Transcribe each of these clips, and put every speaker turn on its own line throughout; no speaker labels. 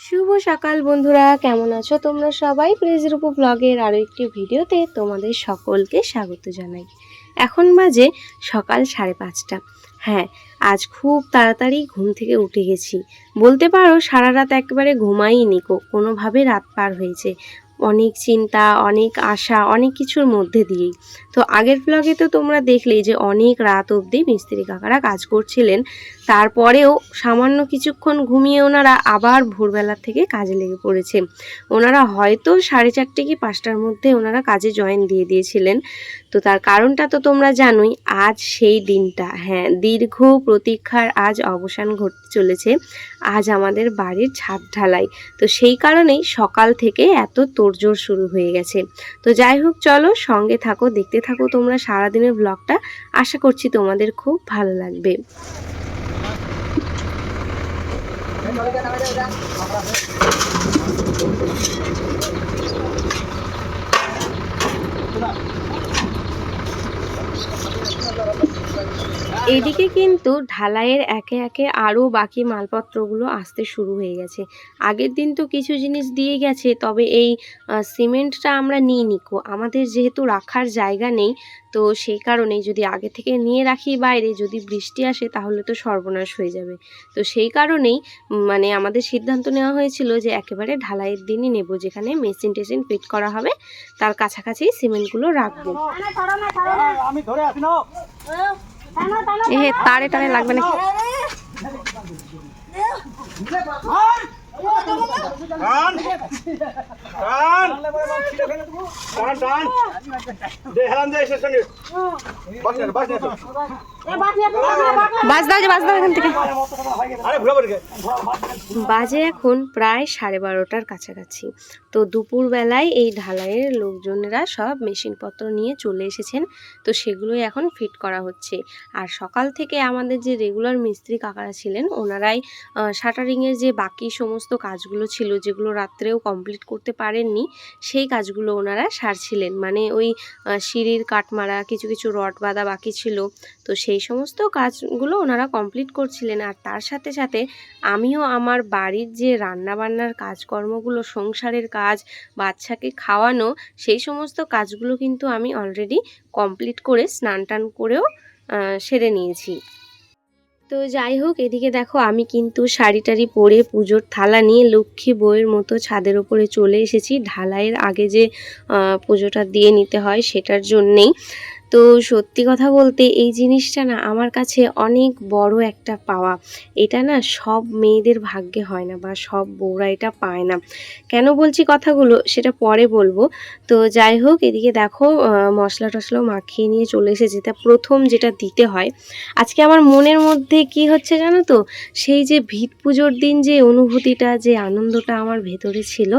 শুভ সকাল বন্ধুরা, কেমন আছো তোমরা সবাই? প্লেজের উপর ব্লগের আরও একটি ভিডিওতে তোমাদের সকলকে স্বাগত জানাই। এখন বাজে সকাল সাড়ে পাঁচটা। হ্যাঁ আজ খুব তাড়াতাড়ি ঘুম থেকে উঠে গেছি। বলতে পারো সারা রাত একবারে ঘুমাইনি কোনোভাবে রাত পার হয়েছে। অনেক চিন্তা, অনেক আশা, অনেক কিছুর মধ্যে দিয়েই। তো আগের ব্লগে তো তোমরা দেখলেই যে অনেক রাত অবধি মিস্ত্রি কাকারা কাজ করছিলেন। তারপরেও সামান্য কিছুক্ষণ ঘুমিয়ে ওনারা আবার ভোরবেলা থেকে কাজে লেগে পড়েছে। ওনারা হয়তো সাড়ে চারটে কি পাঁচটার মধ্যে ওনারা কাজে জয়েন দিয়ে দিয়েছিলেন। তো তার কারণটা তো তোমরা জানোই, আজ সেই দিনটা। হ্যাঁ দীর্ঘ প্রতীক্ষার আজ অবসান ঘটতে চলেছে। আজ আমাদের বাড়ির ছাদ ঢালাই। তো সেই কারণেই সকাল থেকে এত তোড়জোড় শুরু হয়ে গেছে। তো যাই হোক, চলো সঙ্গে থাকো, দেখতে থাকো তোমরা সারাদিনের ব্লগটা। আশা করছি তোমাদের খুব ভালো লাগবে। এদিকে কিন্তু ঢালাইয়ের একে একে আরও বাকি মালপত্রগুলো আসতে শুরু হয়ে গেছে। আগের দিন তো কিছু জিনিস দিয়ে গেছে তবে এই সিমেন্টটা আমরা নিই নিকো আমাদের যেহেতু রাখার জায়গা নেই তো সেই কারণেই যদি আগে থেকে নিয়ে রাখি বাইরে যদি বৃষ্টি আসে তাহলে তো সর্বনাশ হয়ে যাবে। তো সেই কারণেই মানে আমাদের সিদ্ধান্ত নেওয়া হয়েছিল যে একেবারে ঢালাইয়ের দিনই নেব যেখানে মেশিন টেশিন ফিট করা হবে। তার কাছাকাছি সিমেন্টগুলো রাখব।
আমি ধরে আছি না।
এ তারে টারে লাগবে নাকি?
টান টান টান। টান হেলান সঙ্গে বাস
দাও যে বাস দাও এখান থেকে। বাজে এখন প্রায় সাড়ে বারোটার কাছাকাছি। তো দুপুরবেলায় এই ঢালাইয়ের লোকজনেরা সব মেশিনপত্র নিয়ে চলে এসেছেন। তো সেগুলোই এখন ফিট করা হচ্ছে। আর সকাল থেকে আমাদের যে রেগুলার মিস্ত্রি কাকারা ছিলেন ওনারাই শাটারিংয়ের যে বাকি সমস্ত কাজগুলো ছিল যেগুলো রাত্রেও কমপ্লিট করতে পারেননি সেই কাজগুলো ওনারা সারছিলেন। মানে ওই সিঁড়ির কাঠমারা কিছু কিছু রড বাঁধা বাকি ছিল। তো সেই সমস্ত কাজগুলো ওনারা কমপ্লিট করছিলেন। আর তার সাথে সাথে আমিও আমার বাড়ির যে রান্নাবান্নার কাজকর্মগুলো, সংসারের কাজ, বাচ্চাকে খাওয়ানো, সেই সমস্ত কাজগুলো কিন্তু আমি অলরেডি কমপ্লিট করে স্নান টান করেও সেরে নিয়েছি। তো যাই হোক, এদিকে দেখো আমি কিন্তু শাড়ি টাড়ি পরে পুজোর থালা নিয়ে লক্ষ্মী বইয়ের মতো ছাদের ওপরে চলে এসেছি। ঢালাইয়ের আগে যে পুজোটা দিয়ে নিতে হয় সেটার জন্যেই। তো সত্যি কথা বলতে এই জিনিসটা না আমার কাছে অনেক বড় একটা পাওয়া। এটা না সব মেয়েদের ভাগ্যে হয় না বা সব বউরা এটা পায় না। কেন বলছি কথাগুলো সেটা পরে বলব। তো যাই হোক, এদিকে দেখো মশলা টশলা মাখিয়ে নিয়ে চলে এসেছে। তা প্রথম যেটা দিতে হয়, আজকে আমার মনের মধ্যে কি হচ্ছে জানো তো? সেই যে ভিত পুজোর দিন যে অনুভূতিটা, যে আনন্দটা আমার ভেতরে ছিল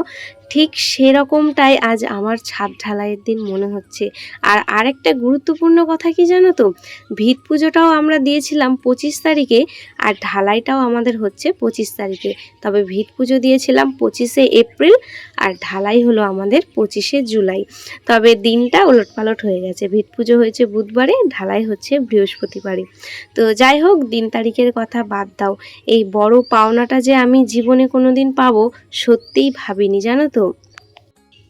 ঠিক সেরকমটাই আজ আমার ছাদ ঢালাইয়ের দিন মনে হচ্ছে। আর আরেকটা গুরুত্বপূর্ণ কথা কি জানো তো? ভিত পুজোটাও আমরা দিয়েছিলাম পঁচিশ তারিখে আর ঢালাইটাও আমাদের হচ্ছে পঁচিশ তারিখে। তবে ভিত পুজো দিয়েছিলাম পঁচিশে এপ্রিল আর ঢালাই হলো আমাদের পঁচিশে জুলাই। তবে দিনটা ওলটপালট হয়ে গেছে। ভিত পুজো হয়েছে বুধবারে, ঢালাই হচ্ছে বৃহস্পতিবারে। তো যাই হোক, দিন তারিখের কথা বাদ দাও। এই বড় পাওনাটা যে আমি জীবনে কোনো দিন পাবো, সত্যিই ভাবিনি। জানো তো?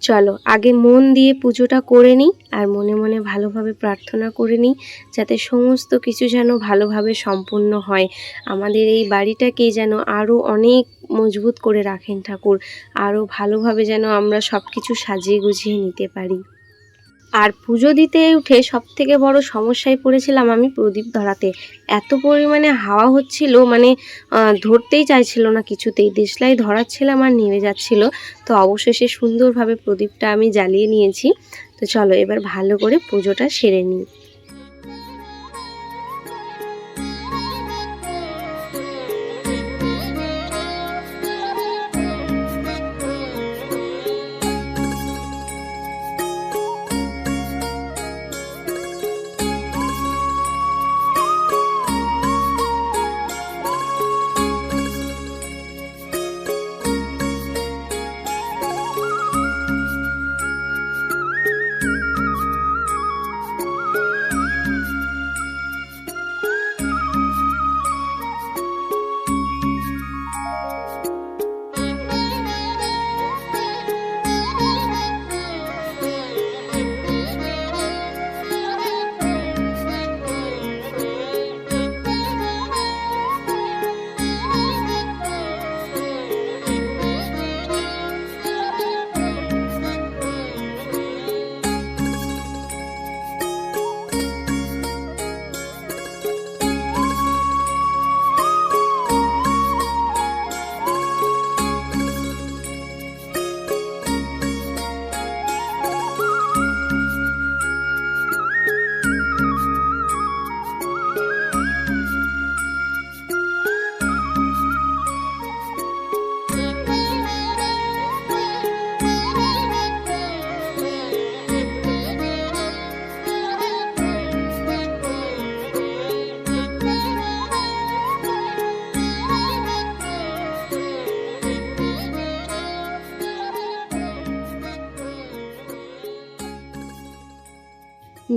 চলো, আগে মন দিয়ে পুজোটা করে নিই আর মনে মনে ভালোভাবে প্রার্থনা করে নিই যাতে সমস্ত কিছু যেন ভালোভাবে সম্পূর্ণ হয়। আমাদের এই বাড়িটাকে যেন আরও অনেক মজবুত করে রাখেন ঠাকুর আরও ভালোভাবে যেন আমরা সব কিছু সাজিয়ে গুছিয়ে নিতে পারি। আর পুজো দিতে উঠে সব থেকে বড় সমস্যায় পড়েছিলাম আমি প্রদীপ ধরাতে। এত পরিমাণে হাওয়া হচ্ছিল মানে ধরতেই চাইছিল না কিছুতেই। দেশলাই ধরাচ্ছিলাম আর নেমে যাচ্ছিল। তো অবশেষে সুন্দরভাবে প্রদীপটা আমি জ্বালিয়ে নিয়েছি। তো চলো এবার ভালো করে পুজোটা সেরে নিই।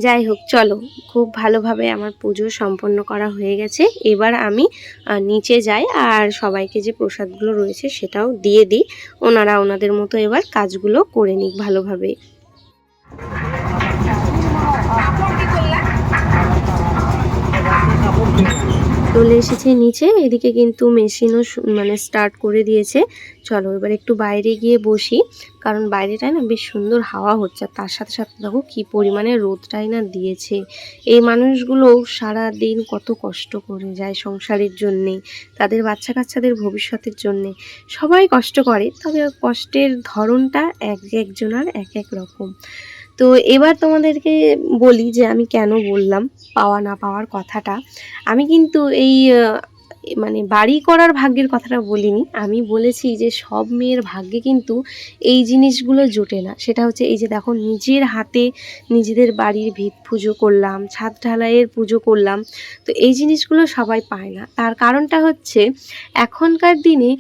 যাই হোক, চলো, খুব ভালোভাবে আমার পুজো সম্পন্ন করা হয়ে গেছে। এবার আমি নিচে যাই আর সবাইকে যে প্রসাদগুলো রয়েছে সেটাও দিয়ে দিই। ওনারা ওনাদের মতো এবার কাজগুলো করে নিক ভালোভাবে। চলে এসেছে নিচে, এদিকে কিন্তু মেশিনও মানে স্টার্ট করে দিয়েছে। চলো এবার একটু বাইরে গিয়ে বসি, কারণ বাইরেটায় না বেশ সুন্দর হাওয়া হচ্ছে। আর তার সাথে সাথে দেখো কী পরিমাণে রোদটাই না দিয়েছে। এই মানুষগুলো সারা দিন কত কষ্ট করে যায় সংসারের জন্যে, তাদের বাচ্চা কাচ্চাদের ভবিষ্যতের জন্যে। সবাই কষ্ট করে, তবে কষ্টের ধরনটা এক একজনার এক এক রকম। তো এবার তোমাদেরকে বলি যে আমি কেন বললাম পাওয়া না পাওয়ার কথাটা। আমি কিন্তু এই মানে বাড়ি করার ভাগ্যের কথাটা বলিনি। আমি বলেছি যে সব মেয়ের ভাগ্যে কিন্তু এই জিনিসগুলো জোটে না। সেটা হচ্ছে এই যে দেখো, নিজের হাতে নিজেদের বাড়ির ভিত পুজো করলাম, ছাদ ঢালাইয়ের পুজো করলাম, তো এই জিনিসগুলো সবাই পায় না। তার কারণটা হচ্ছে এখনকার দিনে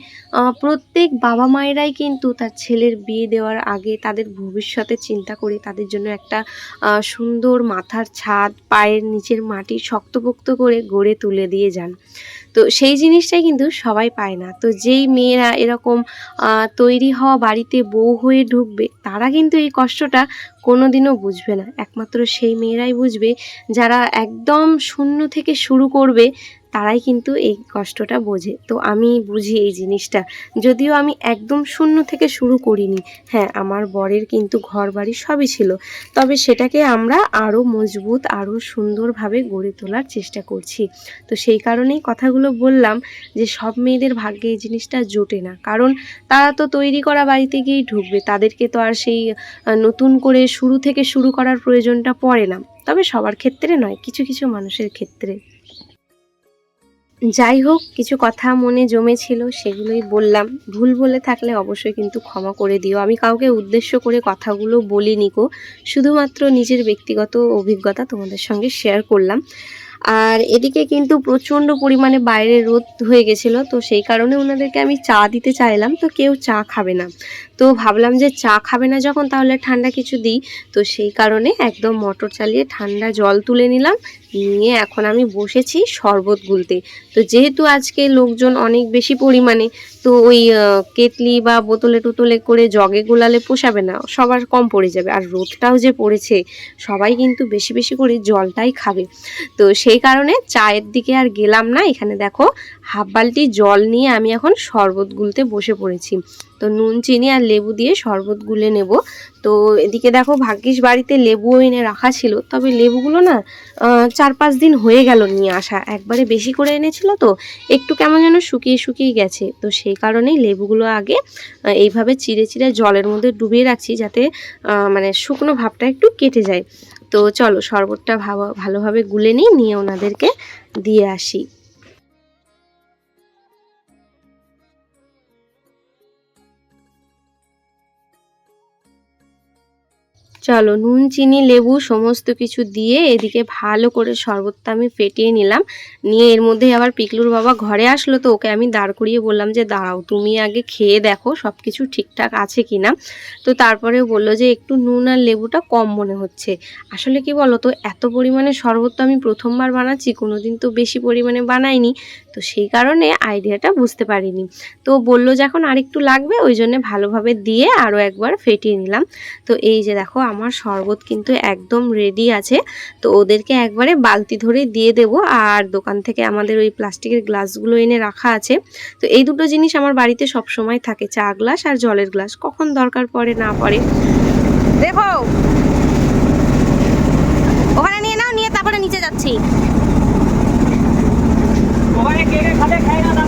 প্রত্যেক বাবা মায়েরাই কিন্তু তার ছেলের বিয়ে দেওয়ার আগে তাদের ভবিষ্যতে চিন্তা করে তাদের জন্য একটা সুন্দর মাথার ছাদ, পায়ের নিচের মাটি শক্তপোক্ত করে গড়ে তুলে দিয়ে যান। তো সেই জিনিসটাই কিন্তু সবাই পায় না। তো যেই মেয়েরা এরকম তৈরি হওয়া বাড়িতে বউ হয়ে ঢুকবে, তারা কিন্তু এই কষ্টটা কোনোদিনও বুঝবে না। একমাত্র সেই মেয়েরাই বুঝবে, যারা একদম শূন্য থেকে শুরু করবে তারাই কিন্তু এই কষ্টটা বোঝে। তো আমি বুঝি এই জিনিসটা। যদিও আমি একদম শূন্য থেকে শুরু করিনি। হ্যাঁ আমার বরের কিন্তু ঘর বাড়ি সবই ছিল। তবে সেটাকে আমরা আরও মজবুত আরও সুন্দরভাবে গড়ে তোলার চেষ্টা করছি। তো সেই কারণেই কথাগুলো বললাম যে সব মেয়েদের ভাগ্যে এই জিনিসটা জোটে না। কারণ তারা তো তৈরি করা বাড়িতে গিয়েই ঢুকবে। তাদেরকে তো আর সেই নতুন করে শুরু থেকে শুরু করার প্রয়োজনটা পড়ে না। তবে সবার ক্ষেত্রে নয়, কিছু কিছু মানুষের ক্ষেত্রে। যাই হোক কিছু কথা মনে জমেছিল, সেগুলোই বললাম। ভুল বলে থাকলে অবশ্যই কিন্তু ক্ষমা করে দিও। আমি কাউকে উদ্দেশ্য করে কথাগুলো বলিনি কো শুধুমাত্র নিজের ব্যক্তিগত অভিজ্ঞতা তোমাদের সঙ্গে শেয়ার করলাম। আর এদিকে কিন্তু প্রচণ্ড পরিমাণে বাইরে রোদ হয়ে গেছিল, তো সেই কারণে ওনাদেরকে আমি চা দিতে চাইলাম, তো কেউ চা খাবে না। তো ভাবলাম যে চা খাবে না যখন, তাহলে ঠান্ডা কিছু দিই। তো সেই কারণে একদম মোটর চালিয়ে ঠান্ডা জল তুলে নিলাম। নিয়ে এখন আমি বসেছি শরবত গুলতে। তো যেহেতু আজকে লোকজন অনেক বেশি পরিমাণে, তো ওই কেটলি বা বোতলে টোতলে করে জগে গোলালে পোষাবে না, সবার কম পড়ে যাবে। আর রোদটাও যে পড়েছে, সবাই কিন্তু বেশি বেশি করে জলটাই খাবে। তো সেই কারণে চায়ের দিকে আর গেলাম না। এখানে দেখো, হাফ বালতি জল নিয়ে আমি এখন শরবত গুলতে বসে পড়েছি। তো নুন, চিনি আর লেবু দিয়ে শরবত গুলে নেব। তো এদিকে দেখো ভাগ্যিস বাড়িতে লেবু এনে রাখা ছিল, তবে লেবুগুলো না চার পাঁচ দিন হয়ে গেল নিয়ে আসা। একবারে বেশি করে এনেছিল তো, একটু কেমন যেন শুকিয়ে শুকিয়ে গেছে। তো সেই কারণেই লেবুগুলো আগে এইভাবে চিড়ে চিড়ে জলের মধ্যে ডুবিয়ে রাখছি যাতে মানে শুকনো ভাবটা একটু কেটে যায়। তো চলো শরবতটা ভালো ভালোভাবে গুলে নিই, নিয়ে ওনাদেরকে দিয়ে আসি। চলো নুন, চিনি, লেবু সমস্ত কিছু দিয়ে এদিকে ভালো করে শরবতটা আমি ফেটিয়ে নিলাম। নিয়ে এর মধ্যে আবার পিকলুর বাবা ঘরে আসলো তো ওকে আমি দাঁড় করিয়ে বললাম যে, দাঁড়াও, তুমি আগে খেয়ে দেখো সব কিছু ঠিকঠাক আছে কি না তো তারপরে বলল যে, একটু নুন আর লেবুটা কম মনে হচ্ছে। আসলে কি বলো তো এত পরিমাণে শরবত তো আমি প্রথমবার বানাচ্ছি, কোনোদিন তো বেশি পরিমাণে বানাইনি। তো সেই কারণে আইডিয়াটা বুঝতে পারিনি। তো বলল যখন আরেকটু লাগবে, ওই জন্য ভালোভাবে দিয়ে আরও একবার ফেটিয়ে নিলাম। তো এই যে দেখো, আমার শরবত কিন্তু একদম রেডি আছে। তো ওদেরকে একবারে বালতি ধরে দিয়ে দেব। আর দোকান থেকে আমাদের ওই প্লাস্টিকের গ্লাসগুলো এনে রাখা আছে। তো এই দুটো জিনিস আমার বাড়িতে সব সময় থাকে, চা গ্লাস আর জলের গ্লাস। কখন দরকার পড়ে, না পড়ে। দেখো। ওখানে নিয়ে নাও, নিয়ে তারপরে নিচে যাচ্ছি।
ওখানে কে কে খাবে খাই না তাদের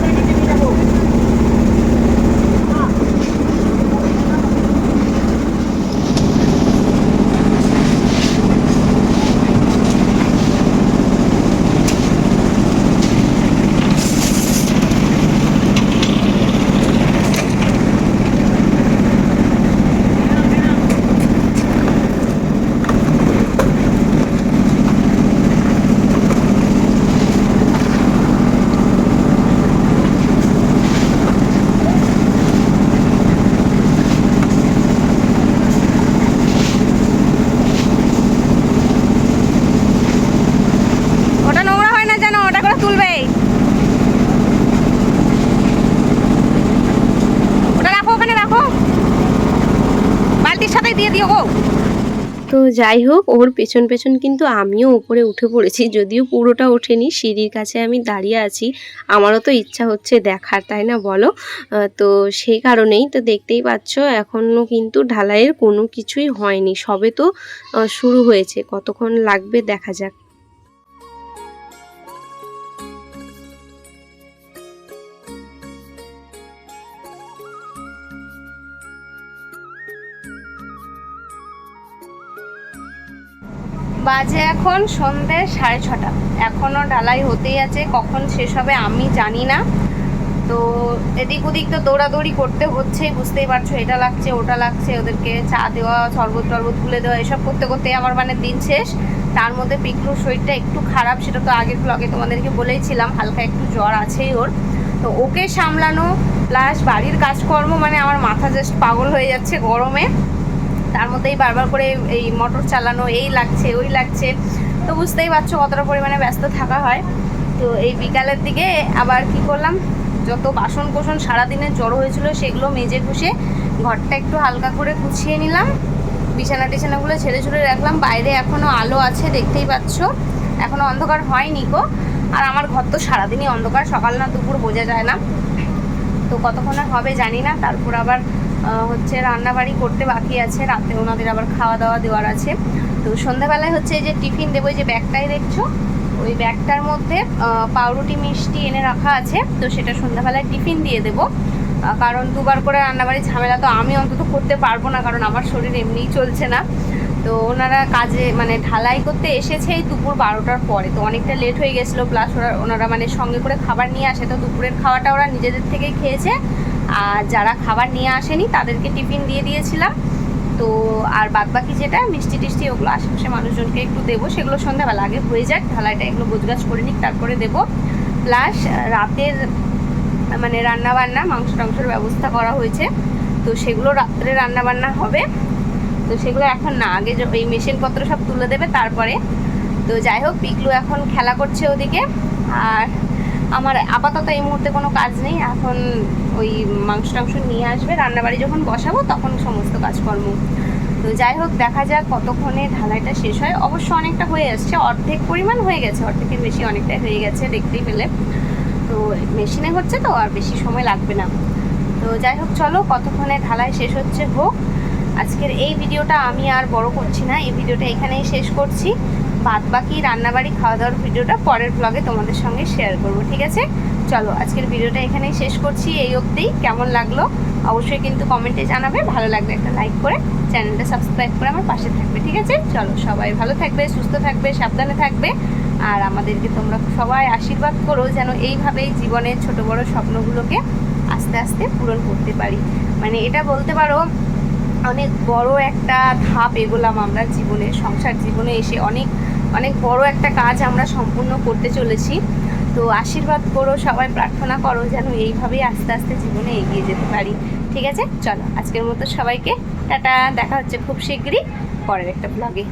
নিচে নিয়ে
যাই হোক ওর পেছন পেছন কিন্তু আমিও উপরে উঠে পড়েছি। যদিও পুরোটা ওঠেনি, সিঁড়ির কাছে আমি দাঁড়িয়ে আছি। আমারও তো ইচ্ছা হচ্ছে দেখার, তাই না বলো? তো সেই কারণেই তো দেখতেই পাচ্ছ এখনও কিন্তু ঢালাইয়ের কোনো কিছুই হয়নি। সবে তো শুরু হয়েছে। কতক্ষণ লাগবে দেখা যাক। বাজে এখন সন্ধে সাড়ে ছটা। এখনও ঢালাই হতেই আছে, কখন শেষ হবে আমি জানি না। তো এদিক ওদিক তো দৌড়াদৌড়ি করতে হচ্ছেই বুঝতেই পারছ, এটা লাগছে, ওটা লাগছে, ওদেরকে চা দেওয়া, শরবত টরবত তুলে দেওয়া, এসব করতে করতে আমার মানে দিন শেষ। তার মধ্যে পিকলুর শরীরটা একটু খারাপ, সেটা তো আগের ব্লগে তোমাদেরকে বলেইছিলাম, হালকা একটু জ্বর আছেই ওর। তো ওকে সামলানো প্লাস বাড়ির কাজকর্ম মানে আমার মাথা জাস্ট পাগল হয়ে যাচ্ছে গরমে। তার মধ্যেই বারবার করে এই মোটর চালানো, এই লাগছে, ওই লাগছে। তো বুঝতেই পারছ কতটা পরিমাণে ব্যস্ত থাকা হয়। তো এই বিকালের দিকে আবার কি করলাম, যত বাসন কোসন সারাদিনে জড়ো হয়েছিল সেগুলো মেজে ঘুষে ঘরটা একটু হালকা করে গুছিয়ে নিলাম। বিছানা টিছানাগুলো ছেড়ে ছুড়ে রাখলাম। বাইরে এখনও আলো আছে, দেখতেই পাচ্ছ। এখনও অন্ধকার হয়নি গো। আর আমার ঘর তো সারাদিনই অন্ধকার, সকাল না দুপুর বোঝা যায় না। তো কতক্ষণে হবে জানি না। তারপর আবার হচ্ছে রান্নাবাড়ি করতে বাকি আছে। রাতে ওনাদের আবার খাওয়া দাওয়া দেওয়ার আছে। তো সন্ধ্যাবেলায় হচ্ছে যে টিফিন দেবো যে ব্যাগটাই দেখছ? ওই ব্যাগটার মধ্যে পাউরুটি, মিষ্টি এনে রাখা আছে। তো সেটা সন্ধ্যাবেলায় টিফিন দিয়ে দেবো। কারণ দুবার করে রান্নাবাড়ির ঝামেলা তো আমি অন্তত করতে পারব না, কারণ আমার শরীর এমনিই চলছে না। তো ওনারা কাজে মানে ঢালাই করতে এসেছে দুপুর বারোটার পরে। তো অনেকটা লেট হয়ে গেছিল প্লাস ওরা, ওনারা মানে সঙ্গে করে খাবার নিয়ে আসে। তো দুপুরের খাওয়াটা ওরা নিজেদের থেকেই খেয়েছে। আর যারা খাবার নিয়ে আসেনি, তাদেরকে টিফিন দিয়ে দিয়েছিলাম। তো আর বাদ বাকি যেটা, মিষ্টি টিষ্টি ওগুলো আশেপাশে মানুষজনকে একটু দেবো। সেগুলো সন্ধ্যাবেলা আগে হয়ে যাক, ঢালাইটা এগুলো গোছগাছ করে নিক, তারপরে দেবো। প্লাস রাতের মানে রান্না বান্না মাংস টাংসের ব্যবস্থা করা হয়েছে। তো সেগুলো রাত্রে রান্না বান্না হবে। তো সেগুলো এখন না, আগে এই মেশিনপত্র সব তুলে দেবে তারপরে। তো যাই হোক, পিকলু এখন খেলা করছে ওদিকে। আর আমার আপাতত এই মুহূর্তে কোনো কাজ নেই। এখন ওই মাংস টাংস নিয়ে আসবে। রান্নাবাড়ি যখন বসাবো, তখন সমস্ত কাজকর্ম। তো যাই হোক, দেখা যাক কতক্ষণে ঢালাইটা শেষ হয়। অবশ্য অনেকটা হয়ে আসছে অর্ধেক পরিমাণ হয়ে গেছে। অর্ধেকের বেশি অনেকটাই হয়ে গেছে, দেখতেই পেলে। তো মেশিনে হচ্ছে তো, আর বেশি সময় লাগবে না। তো যাই হোক, চলো কতক্ষণে ঢালাই শেষ হচ্ছে হোক। আজকের এই ভিডিওটা আমি আর বড় করছি না। এই ভিডিওটা এখানেই শেষ করছি। বাদ বাকি রান্নাবাড়ি খাওয়া দাওয়ার ভিডিওটা পরের ব্লগে তোমাদের সঙ্গে শেয়ার করব, ঠিক আছে? চলো, আজকের ভিডিওটা এখানেই শেষ করছি এই অবধি। কেমন লাগল? অবশ্যই কিন্তু কমেন্টে জানাবে। ভালো লাগলে একটা লাইক করে চ্যানেলটা সাবস্ক্রাইব করে আমার পাশে থাকবে, ঠিক আছে? চলো, সবাই ভালো থাকবে, সুস্থ থাকবে, সাবধানে থাকবে। আর আমাদেরকে তোমরা সবাই আশীর্বাদ করো যেন এইভাবেই জীবনের ছোট বড় স্বপ্নগুলোকে আস্তে আস্তে পূরণ করতে পারি। মানে এটা বলতে পারো, অনেক বড় একটা ধাপ এগোলাম আমরা জীবনে, সংসার জীবনে এসে অনেক অনেক বড় একটা কাজ আমরা সম্পূর্ণ করতে চলেছি। তো আশীর্বাদ করো, সবাই প্রার্থনা করো যেন এইভাবেই আস্তে আস্তে জীবনে এগিয়ে যেতে পারি। ঠিক আছে? চলো, আজকের মতো সবাইকে টাটা, দেখা হচ্ছে খুব শীঘ্রই পরের একটা ব্লগে